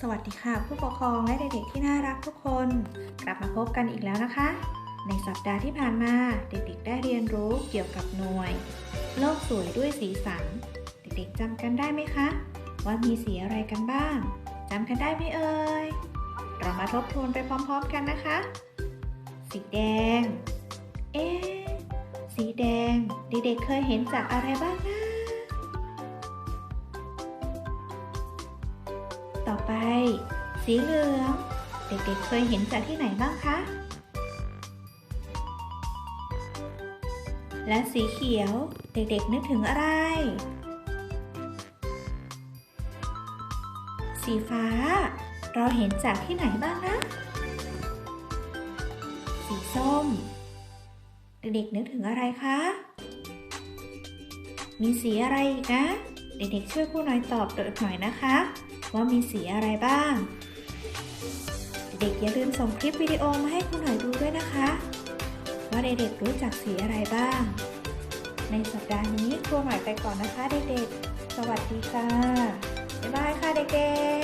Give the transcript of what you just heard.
สวัสดีค่ะ ผู้ปกครองและเด็กๆที่น่ารักทุกคน กลับมาพบกันอีกแล้วนะคะ ในสัปดาห์ที่ผ่านมาเด็กๆ ได้เรียนรู้เกี่ยวกับหน่วย โลกสวยด้วยสีสัน เด็กๆจำกันได้ไหมคะ ว่ามีสีอะไรกันบ้างจำกันได้ไหมเอ่ยเรามาทบทวนไปพร้อมๆกันนะคะ สีแดง เอ๊สีแดง เด็กๆเคยเห็นจากอะไรบ้างนะ ต่อไป สีเหลือง เด็กๆเคยเห็นจากที่ไหนบ้างคะ และสีเขียว เด็กๆนึกถึงอะไร สีฟ้า เราเห็นจากที่ไหนบ้างนะ สีส้ม เด็กๆนึกถึงอะไรคะ มีสีอะไรอีกนะ เด็กๆช่วยครูหน่อยตอบหน่อยนะคะ ว่ามีสีอะไรบ้าง เด็กๆอย่าลืมส่งคลิปวิดีโอมาให้ครูหน่อยดูด้วยนะคะ ว่าเด็กๆรู้จักสีอะไรบ้าง ในสัปดาห์นี้ครูหน่อยไปก่อนนะคะเด็กๆ สวัสดีค่ะ บ๊ายบายค่ะเด็กๆ